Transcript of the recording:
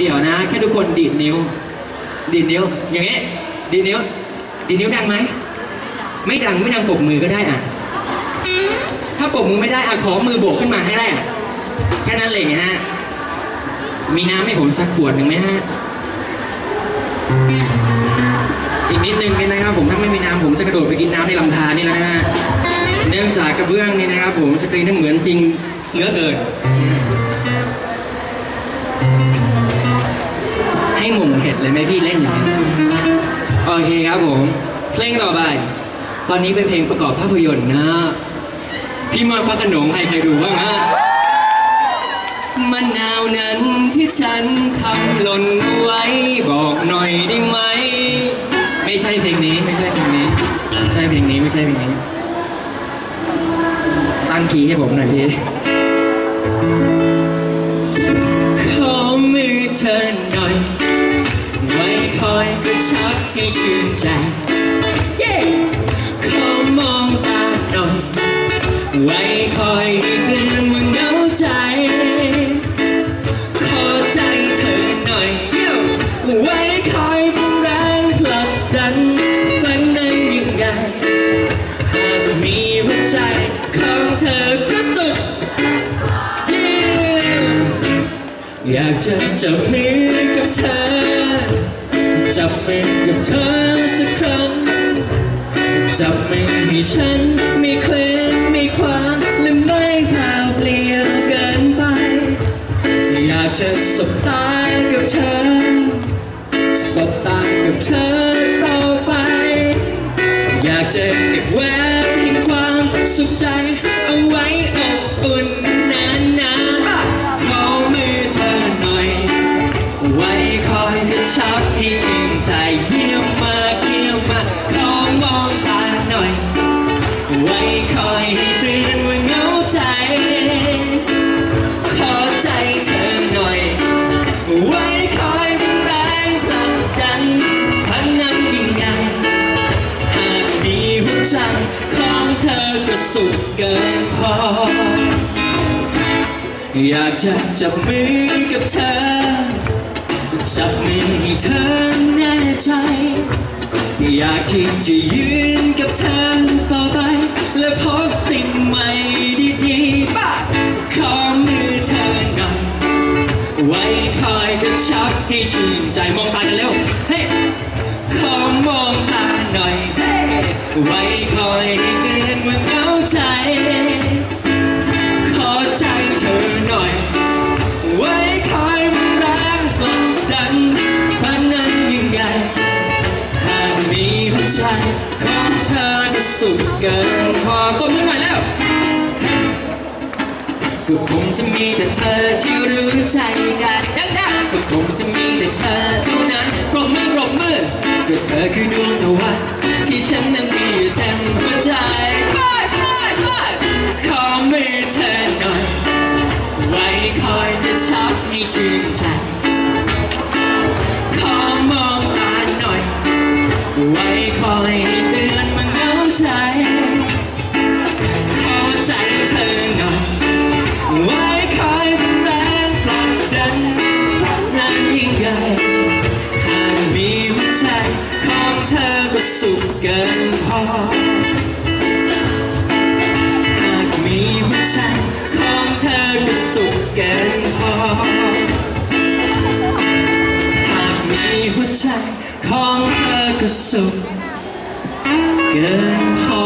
เดี๋ยวนะแค่ทุกคนดีดนิ้ว ดีดนิ้ว อย่างงี้ดีดนิ้ว ดีดนิ้วดังไหมไม่ดังไม่ดังปรบมือก็ได้อะ ถ้าปรบมือไม่ได้อะขอมือโบกขึ้นมาให้ได้อะแค่นั้นเลยนะฮะมีน้ำให้ผมสักขวดหนึ่งไหมฮะอีกนิดนึงนี่นะครับ ผมถ้าไม่มีน้ำผมจะกระโดดไปกินน้ำในลำธารนี่แล้วนะฮะเนื่องจากกระเบื้องนี่นะครับ ผมสกรีนทั้งเหมือนจริงเหลือเกิน ให้หม่งเห็ดเลยไหมพี่เล่นอย่างนี้โอเคครับผม เพลงต่อไป ตอนนี้เป็นเพลงประกอบภาพยนตร์นะ พี่มอดพระขนงใครเคยดูบ้างฮะมะนาวนั้นที่ฉันทำหล่นไว้บอกหน่อยได้ไหม ไม่ใช่เพลงนี้ไม่ใช่เพลงนี้ไม่ใช่เพลงนี้ไม่ใช่เพลงนี้ ตั้งคีย์ให้ผมหน่อยพี่ ชื่นใจ เย้ขอมองตาหน่อยไว้คอยเตือนว่าเหงาใจ ขอใจเธอหน่อย ไว้คอยเป็นแรงผลักดันฝันนั้นยังไง หากมีหัวใจของเธอก็สุดอยากจะจับมือ จับมือกับเธอสักครั้ง จับมือให้ฉันไม่เคว้งไม่คว้างและไม่พลาวเปลี่ยนเกินไป อยากจะสบตากับเธอ สบตากับเธอต่อไป อยากจะเก็บแหวนแห่งความสุขใจ อยากจะจับมือกับเธอ จับมือให้เธอแน่ใจ อยากที่จะยืนกับเธอต่อไป และพบสิ่งใหม่ดีๆบ้าขอมือเธอหน่อยไว้คอยกระชับให้ชื่นใจมองตากันเร็ว เฮ้ขอมองตาหน่อยเฮ้ไว้คอย สุดเกินพอก้มมือหน่อยแล้วก็คงจะมีแต่เธอที่รู้ใจกันดังๆก็คงจะมีแต่เธอเท่านั้นปรบมือปรบมือก็เธอคือดวงตะวันที่ฉันนั้นมีอยู่เต็มหัวใจไปไปไปขอมือเธอหน่อยไว้คอยจะชับให้ชื่นใจขอมองตาหน่อยไว้คอย สุขเกินพอ หากมีหัวใจของเธอก็สุขเกินพอ หากมีหัวใจของเธอก็สุขเกินพอ